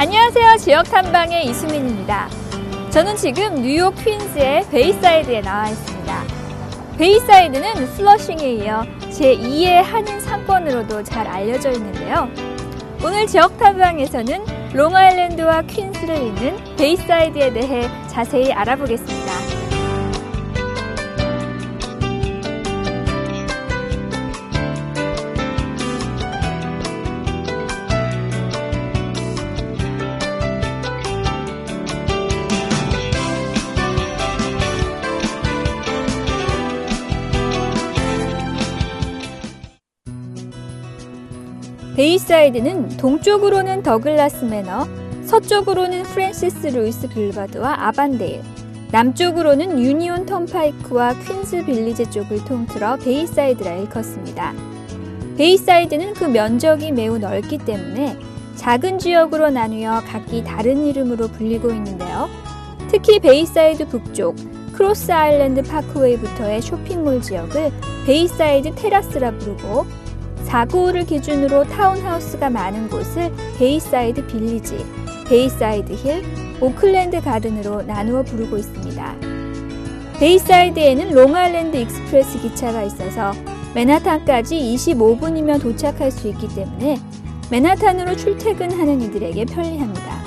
안녕하세요. 지역 탐방의 이수민입니다. 저는 지금 뉴욕 퀸즈의 베이사이드에 나와 있습니다. 베이사이드는 슬러싱에 이어 제2의 한인 상권으로도 잘 알려져 있는데요. 오늘 지역 탐방에서는 롱아일랜드와 퀸즈를 잇는 베이사이드에 대해 자세히 알아보겠습니다. 베이사이드는 동쪽으로는 더글라스 매너, 서쪽으로는 프랜시스 루이스 빌바드와 아반데일, 남쪽으로는 유니온 턴파이크와 퀸즈 빌리지 쪽을 통틀어 베이사이드라 일컫습니다. 베이사이드는 그 면적이 매우 넓기 때문에 작은 지역으로 나누어 각기 다른 이름으로 불리고 있는데요. 특히 베이사이드 북쪽 크로스 아일랜드 파크웨이부터의 쇼핑몰 지역을 베이사이드 테라스라 부르고 4구를 기준으로 타운하우스가 많은 곳을 베이사이드 빌리지, 베이사이드 힐, 오클랜드 가든으로 나누어 부르고 있습니다. 베이사이드에는 롱아일랜드 익스프레스 기차가 있어서 맨하탄까지 25분이면 도착할 수 있기 때문에 맨하탄으로 출퇴근하는 이들에게 편리합니다.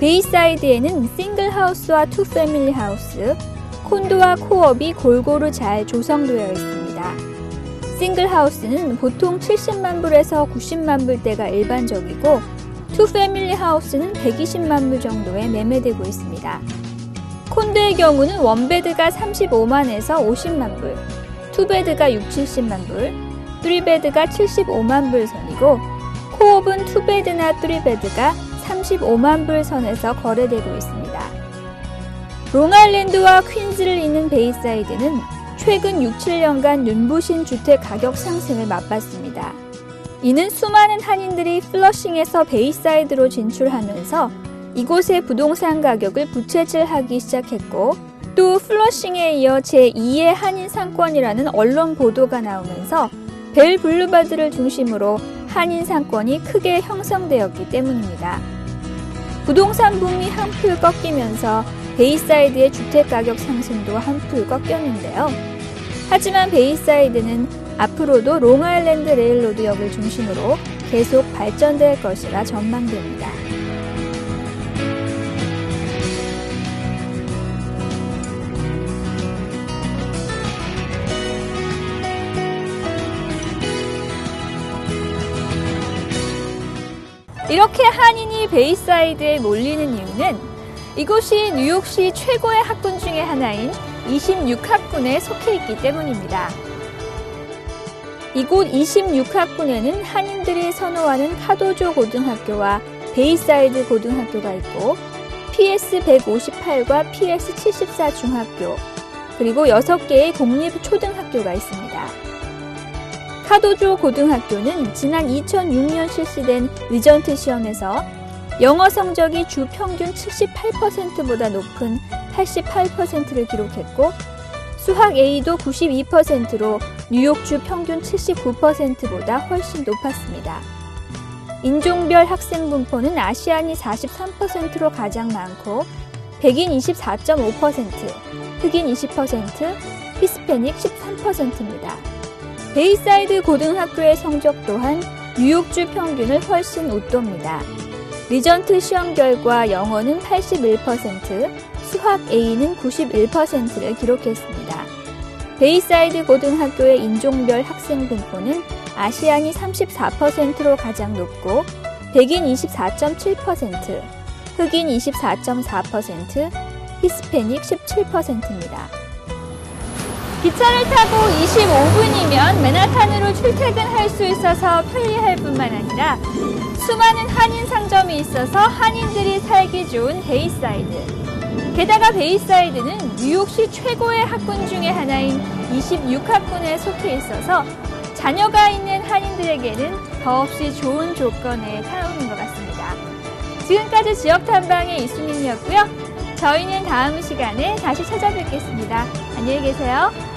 베이사이드에는 싱글 하우스와 투 패밀리 하우스, 콘도와 코업이 골고루 잘 조성되어 있습니다. 싱글 하우스는 보통 70만 불에서 90만 불대가 일반적이고 투 패밀리 하우스는 120만 불 정도에 매매되고 있습니다. 콘도의 경우는 원베드가 35만에서 50만 불, 투베드가 6, 70만 불, 쓰리베드가 75만 불 선이고 코옵은 투베드나 쓰리베드가 35만 불 선에서 거래되고 있습니다. 롱아일랜드와 퀸즈를 잇는 베이사이드는 최근 6, 7년간 눈부신 주택 가격 상승을 맛봤습니다. 이는 수많은 한인들이 플러싱에서 베이사이드로 진출하면서 이곳의 부동산 가격을 부채질하기 시작했고 또 플러싱에 이어 제2의 한인 상권이라는 언론 보도가 나오면서 벨 블루바드를 중심으로 한인 상권이 크게 형성되었기 때문입니다. 부동산 붐이 한풀 꺾이면서 베이사이드의 주택 가격 상승도 한풀 꺾였는데요. 하지만 베이사이드는 앞으로도 롱아일랜드 레일로드 역을 중심으로 계속 발전될 것이라 전망됩니다. 이렇게 한인이 베이사이드에 몰리는 이유는 이곳이 뉴욕시 최고의 학군 중의 하나인 26학군에 속해 있기 때문입니다. 이곳 26학군에는 한인들이 선호하는 카도조 고등학교와 베이사이드 고등학교가 있고 PS 158과 PS 74 중학교 그리고 6개의 공립 초등학교가 있습니다. 카도조 고등학교는 지난 2006년 실시된 리전트 시험에서 영어 성적이 주 평균 78%보다 높은 88%를 기록했고 수학 A도 92%로 뉴욕주 평균 79%보다 훨씬 높았습니다. 인종별 학생 분포는 아시안이 43%로 가장 많고 백인 24.5%, 흑인 20%, 히스패닉 13%입니다. 베이사이드 고등학교의 성적 또한 뉴욕주 평균을 훨씬 웃돕니다. 리전트 시험 결과 영어는 81%, 수학 A는 91%를 기록했습니다. 베이사이드 고등학교의 인종별 학생 분포는 아시안이 34%로 가장 높고 백인 24.7%, 흑인 24.4%, 히스패닉 17%입니다. 기차를 타고 25분이면 맨하탄으로 출퇴근할 수 있어서 편리할 뿐만 아니라 수많은 한인 상점이 있어서 한인들이 살기 좋은 베이사이드. 게다가 베이사이드는 뉴욕시 최고의 학군 중의 하나인 26학군에 속해 있어서 자녀가 있는 한인들에게는 더없이 좋은 조건에 살아오는 것 같습니다. 지금까지 지역 탐방의 이수민이었고요. 저희는 다음 시간에 다시 찾아뵙겠습니다. 안녕히 계세요.